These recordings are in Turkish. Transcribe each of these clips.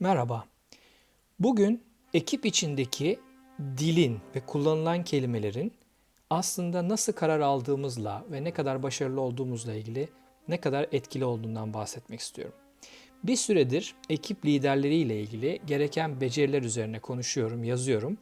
Merhaba. Bugün ekip içindeki dilin ve kullanılan kelimelerin aslında nasıl karar aldığımızla ve ne kadar başarılı olduğumuzla ilgili ne kadar etkili olduğundan bahsetmek istiyorum. Bir süredir ekip liderleriyle ilgili gereken beceriler üzerine konuşuyorum, yazıyorum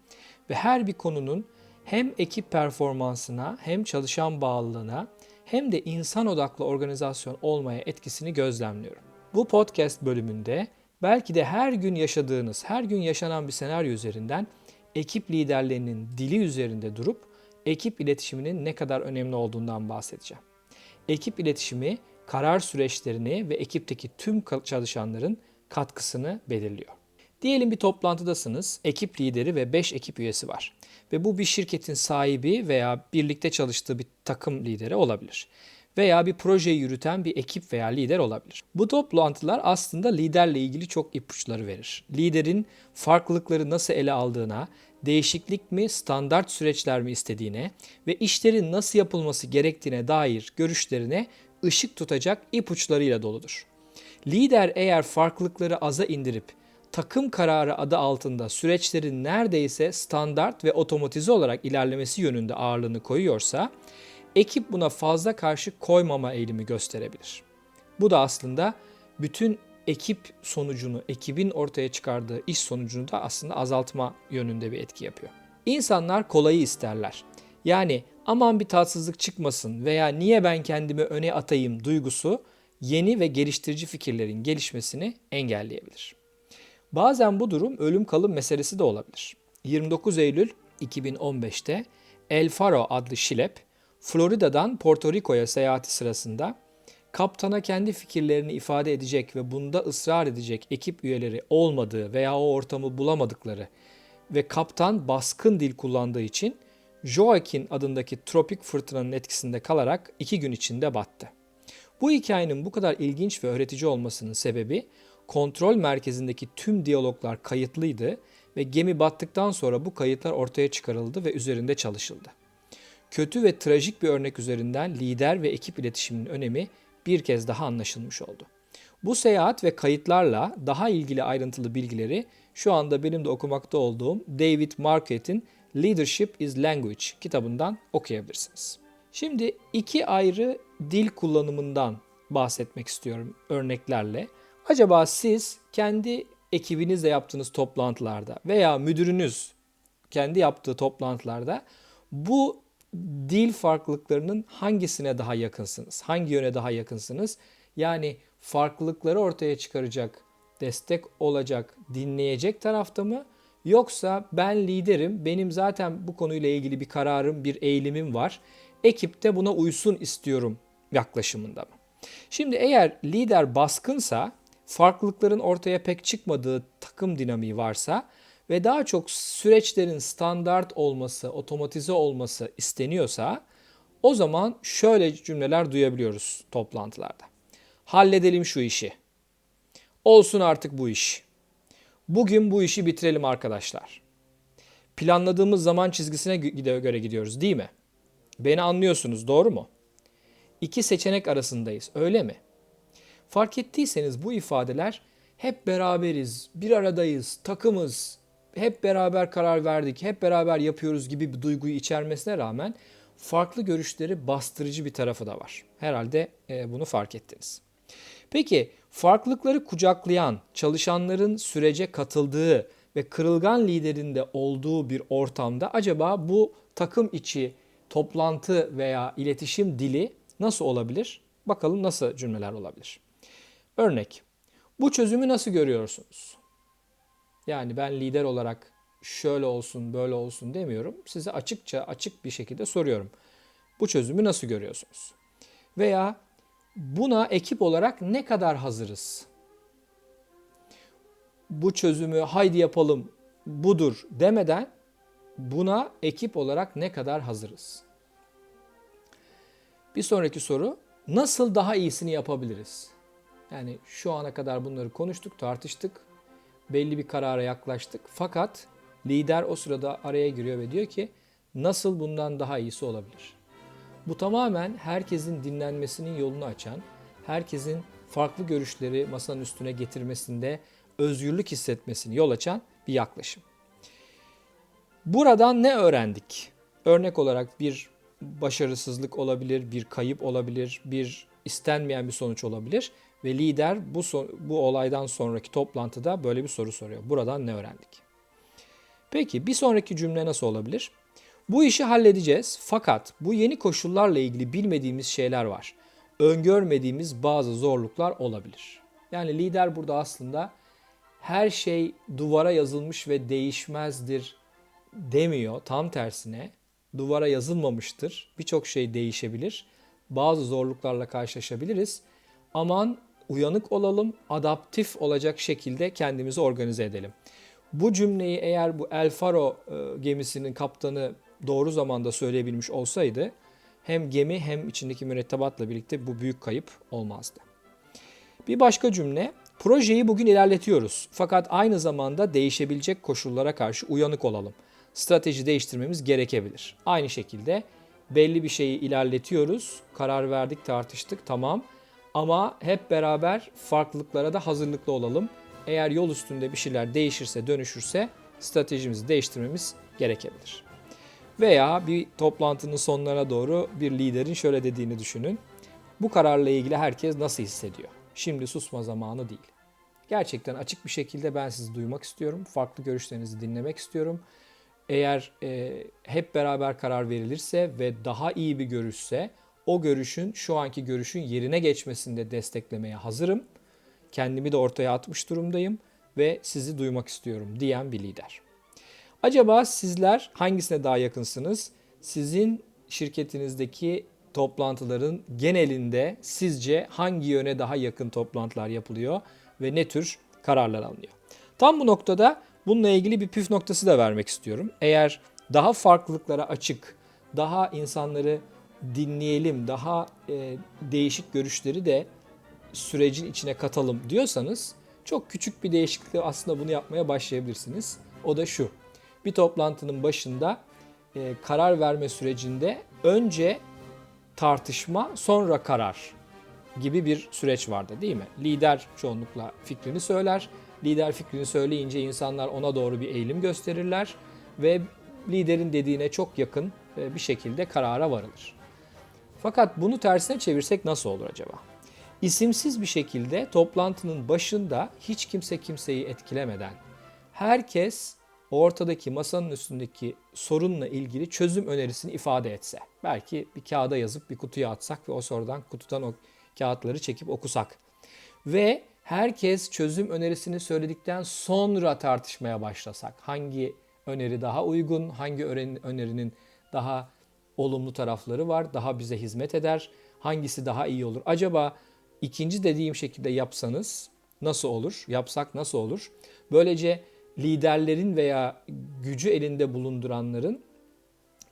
ve her bir konunun hem ekip performansına hem çalışan bağlılığına hem de insan odaklı organizasyon olmaya etkisini gözlemliyorum. Bu podcast bölümünde belki de her gün yaşadığınız, her gün yaşanan bir senaryo üzerinden ekip liderlerinin dili üzerinde durup ekip iletişiminin ne kadar önemli olduğundan bahsedeceğim. Ekip iletişimi karar süreçlerini ve ekipteki tüm çalışanların katkısını belirliyor. Diyelim bir toplantıdasınız, ekip lideri ve 5 ekip üyesi var. Ve bu bir şirketin sahibi veya birlikte çalıştığı bir takım lideri olabilir veya bir projeyi yürüten bir ekip veya lider olabilir. Bu toplantılar aslında liderle ilgili çok ipuçları verir. Liderin farklılıkları nasıl ele aldığına, değişiklik mi, standart süreçler mi istediğine ve işlerin nasıl yapılması gerektiğine dair görüşlerine ışık tutacak ipuçlarıyla doludur. Lider eğer farklılıkları aza indirip takım kararı adı altında süreçlerin neredeyse standart ve otomatize olarak ilerlemesi yönünde ağırlığını koyuyorsa, ekip buna fazla karşı koymama eğilimi gösterebilir. Bu da aslında bütün ekip sonucunu, ekibin ortaya çıkardığı iş sonucunu da aslında azaltma yönünde bir etki yapıyor. İnsanlar kolayı isterler. Yani aman bir tatsızlık çıkmasın veya niye ben kendimi öne atayım duygusu yeni ve geliştirici fikirlerin gelişmesini engelleyebilir. Bazen bu durum ölüm kalım meselesi de olabilir. 29 Eylül 2015'te El Faro adlı şilep Florida'dan Porto Rico'ya seyahati sırasında kaptana kendi fikirlerini ifade edecek ve bunda ısrar edecek ekip üyeleri olmadığı veya o ortamı bulamadıkları ve kaptan baskın dil kullandığı için Joaquin adındaki tropik fırtınanın etkisinde kalarak iki gün içinde battı. Bu hikayenin bu kadar ilginç ve öğretici olmasının sebebi kontrol merkezindeki tüm diyaloglar kayıtlıydı ve gemi battıktan sonra bu kayıtlar ortaya çıkarıldı ve üzerinde çalışıldı. Kötü ve trajik bir örnek üzerinden lider ve ekip iletişiminin önemi bir kez daha anlaşılmış oldu. Bu seyahat ve kayıtlarla daha ilgili ayrıntılı bilgileri şu anda benim de okumakta olduğum David Marquette'in Leadership is Language kitabından okuyabilirsiniz. Şimdi iki ayrı dil kullanımından bahsetmek istiyorum örneklerle. Acaba siz kendi ekibinizle yaptığınız toplantılarda veya müdürünüz kendi yaptığı toplantılarda bu dil farklılıklarının hangisine daha yakınsınız? Hangi yöne daha yakınsınız? Yani farklılıkları ortaya çıkaracak, destek olacak, dinleyecek tarafta mı? Yoksa ben liderim, benim zaten bu konuyla ilgili bir kararım, bir eğilimim var. Ekipte buna uysun istiyorum yaklaşımında mı? Şimdi eğer lider baskınsa, farklılıkların ortaya pek çıkmadığı takım dinamiği varsa ve daha çok süreçlerin standart olması, otomatize olması isteniyorsa o zaman şöyle cümleler duyabiliyoruz toplantılarda. Halledelim şu işi. Olsun artık bu iş. Bugün bu işi bitirelim arkadaşlar. Planladığımız zaman çizgisine göre gidiyoruz değil mi? Beni anlıyorsunuz doğru mu? İki seçenek arasındayız öyle mi? Fark ettiyseniz bu ifadeler hep beraberiz, bir aradayız, takımız, hep beraber karar verdik, hep beraber yapıyoruz gibi bir duyguyu içermesine rağmen farklı görüşleri bastırıcı bir tarafı da var. Herhalde e, bunu fark ettiniz. Peki farklılıkları kucaklayan, çalışanların sürece katıldığı ve kırılgan liderinde olduğu bir ortamda acaba bu takım içi toplantı veya iletişim dili nasıl olabilir? Bakalım nasıl cümleler olabilir. Örnek. Bu çözümü nasıl görüyorsunuz? Yani ben lider olarak şöyle olsun, böyle olsun demiyorum. Size açıkça, açık bir şekilde soruyorum. Bu çözümü nasıl görüyorsunuz? Veya buna ekip olarak ne kadar hazırız? Bu çözümü haydi yapalım, budur demeden buna ekip olarak ne kadar hazırız? Bir sonraki soru, nasıl daha iyisini yapabiliriz? Yani şu ana kadar bunları konuştuk, tartıştık belli bir karara yaklaştık. Fakat lider o sırada araya giriyor ve diyor ki nasıl bundan daha iyisi olabilir? Bu tamamen herkesin dinlenmesinin yolunu açan, herkesin farklı görüşleri masanın üstüne getirmesinde özgürlük hissetmesini yol açan bir yaklaşım. Buradan ne öğrendik? Örnek olarak bir başarısızlık olabilir, bir kayıp olabilir, bir istenmeyen bir sonuç olabilir ve lider bu bu olaydan sonraki toplantıda böyle bir soru soruyor. Buradan ne öğrendik? Peki bir sonraki cümle nasıl olabilir? Bu işi halledeceğiz fakat bu yeni koşullarla ilgili bilmediğimiz şeyler var. Öngörmediğimiz bazı zorluklar olabilir. Yani lider burada aslında her şey duvara yazılmış ve değişmezdir demiyor. Tam tersine duvara yazılmamıştır. Birçok şey değişebilir. Bazı zorluklarla karşılaşabiliriz. Aman uyanık olalım, adaptif olacak şekilde kendimizi organize edelim. Bu cümleyi eğer bu El Faro e, gemisinin kaptanı doğru zamanda söyleyebilmiş olsaydı hem gemi hem içindeki mürettebatla birlikte bu büyük kayıp olmazdı. Bir başka cümle, projeyi bugün ilerletiyoruz fakat aynı zamanda değişebilecek koşullara karşı uyanık olalım. Strateji değiştirmemiz gerekebilir. Aynı şekilde belli bir şeyi ilerletiyoruz, karar verdik, tartıştık, tamam. Ama hep beraber farklılıklara da hazırlıklı olalım. Eğer yol üstünde bir şeyler değişirse, dönüşürse stratejimizi değiştirmemiz gerekebilir. Veya bir toplantının sonlarına doğru bir liderin şöyle dediğini düşünün. Bu kararla ilgili herkes nasıl hissediyor? Şimdi susma zamanı değil. Gerçekten açık bir şekilde ben sizi duymak istiyorum. Farklı görüşlerinizi dinlemek istiyorum. Eğer e, hep beraber karar verilirse ve daha iyi bir görüşse o görüşün şu anki görüşün yerine geçmesinde desteklemeye hazırım. Kendimi de ortaya atmış durumdayım ve sizi duymak istiyorum diyen bir lider. Acaba sizler hangisine daha yakınsınız? Sizin şirketinizdeki toplantıların genelinde sizce hangi yöne daha yakın toplantılar yapılıyor ve ne tür kararlar alınıyor? Tam bu noktada bununla ilgili bir püf noktası da vermek istiyorum. Eğer daha farklılıklara açık, daha insanları dinleyelim, daha e, değişik görüşleri de sürecin içine katalım diyorsanız çok küçük bir değişiklikle aslında bunu yapmaya başlayabilirsiniz. O da şu. Bir toplantının başında e, karar verme sürecinde önce tartışma sonra karar gibi bir süreç vardı değil mi? Lider çoğunlukla fikrini söyler. Lider fikrini söyleyince insanlar ona doğru bir eğilim gösterirler ve liderin dediğine çok yakın e, bir şekilde karara varılır. Fakat bunu tersine çevirsek nasıl olur acaba? İsimsiz bir şekilde toplantının başında hiç kimse kimseyi etkilemeden herkes ortadaki masanın üstündeki sorunla ilgili çözüm önerisini ifade etse. Belki bir kağıda yazıp bir kutuya atsak ve o sorudan kutudan o kağıtları çekip okusak. Ve herkes çözüm önerisini söyledikten sonra tartışmaya başlasak. Hangi öneri daha uygun, hangi önerinin daha olumlu tarafları var, daha bize hizmet eder, hangisi daha iyi olur? Acaba ikinci dediğim şekilde yapsanız nasıl olur? Yapsak nasıl olur? Böylece liderlerin veya gücü elinde bulunduranların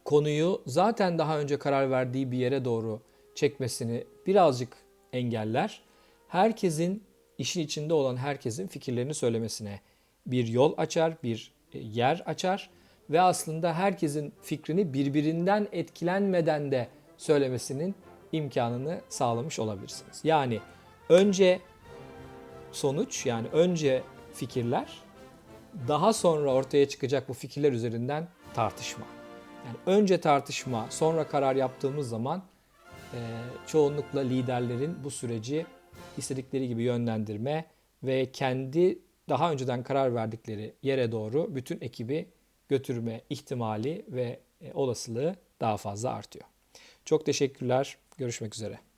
konuyu zaten daha önce karar verdiği bir yere doğru çekmesini birazcık engeller. Herkesin işin içinde olan herkesin fikirlerini söylemesine bir yol açar, bir e, yer açar ve aslında herkesin fikrini birbirinden etkilenmeden de söylemesinin imkanını sağlamış olabilirsiniz. Yani önce sonuç yani önce fikirler daha sonra ortaya çıkacak bu fikirler üzerinden tartışma. Yani önce tartışma, sonra karar yaptığımız zaman e, çoğunlukla liderlerin bu süreci istedikleri gibi yönlendirme ve kendi daha önceden karar verdikleri yere doğru bütün ekibi götürme ihtimali ve e, olasılığı daha fazla artıyor. Çok teşekkürler. Görüşmek üzere.